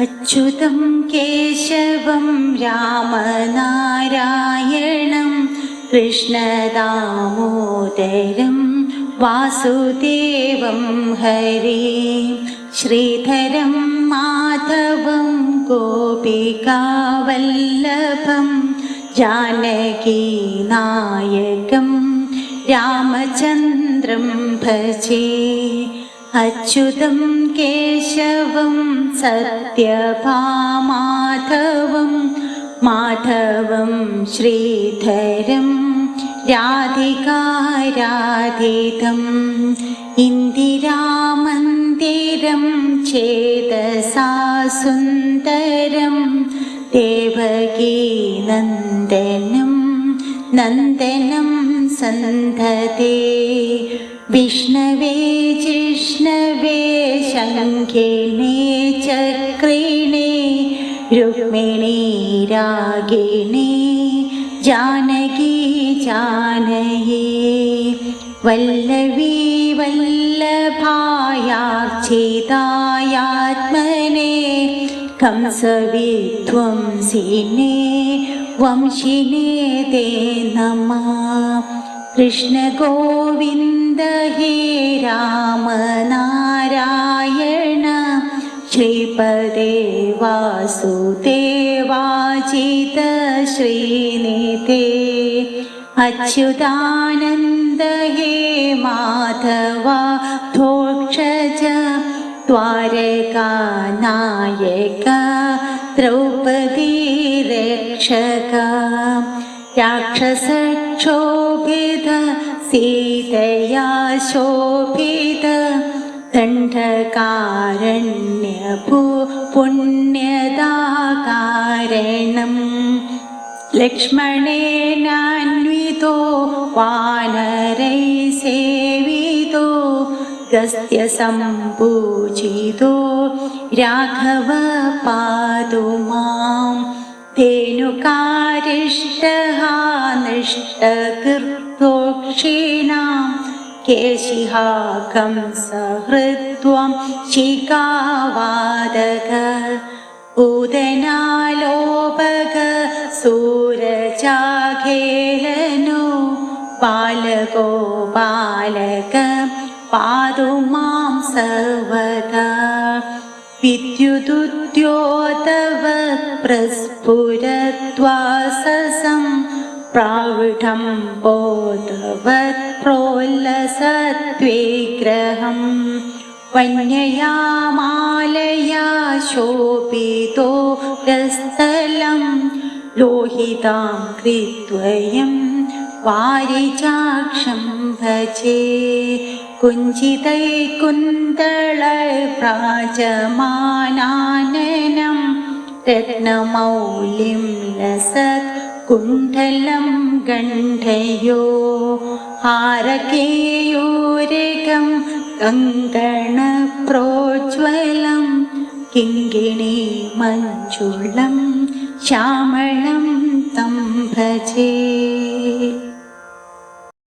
അച്യുതം കേശവം രാമനാരായണം കൃഷ്ണദാമോദരം വാസുദേവം ഹരി ശ്രീധരം മാധവം ഗോപികാവല്ലഭം ജാനകീനായകം രാമചന്ദ്രം ഭജേ. അച്യുതം കേശവം സത്യഭാമാധവം മാധവം ശ്രീധരം രാധികാരാധിതം ഇന്ദിരാമന്ദിരം ചേതസാ സുന്ദരം ദേവകീനന്ദനം നന്ദനം സന്തതേ വിഷ്ണവേ ജിഷ്ണവേ ശങ്കിണേ ചക്രിണേ രുക്മിണീ രാഗിണി ജാനകി ജാനയേ വല്ലവീ വല്ലഭായാർച്ചിതായാത്മനെ कंसविध्वंसिने वंशिने ते नमः കൃഷ്ണ ഗോവിന്ദ ഹേ രാമനാരായണ ശ്രീപദേ വാസുദേവാചിത ശ്രീനിധേ അച്യുതാനന്ദ ഹേ മാധവ ധോക്ഷജ ദ്വാരകാനായക ദ്രൗപദീരക്ഷക രാക്ഷസക്ഷോ सीतया शोभित दण्डकारण्यभू पुण्यदाकारणम् लक्ष्मणेनान्वितो वानरैः सेवितो गस्त्यसम्पूजितो राघव पातु मां धेनुकारिष्टः नष्टकृतोक्षीणां केशिहाकं सहृत्वं शिखावादक पूदनालोपग सूरजाखेलनो बालको बालक पातु मां सर्वदा विद्युदुद्योतव प्रस्फुरत्वाससं प्राविढं बोधवत् प्रोल्लसद्विग्रहम् वन्यया मालया शोभितो रस्थलं लोहितां कृत्वयं वारिजाक्षं भजे कुञ्चितैकुन्तळप्राजमानाननं रत्नमौलिं लसत् कुण्डलं गण्डयो हारकेयूरकं कङ्कणप्रोज्वलं किङ्गिणी मञ्जुळं श्यामलं तं भजे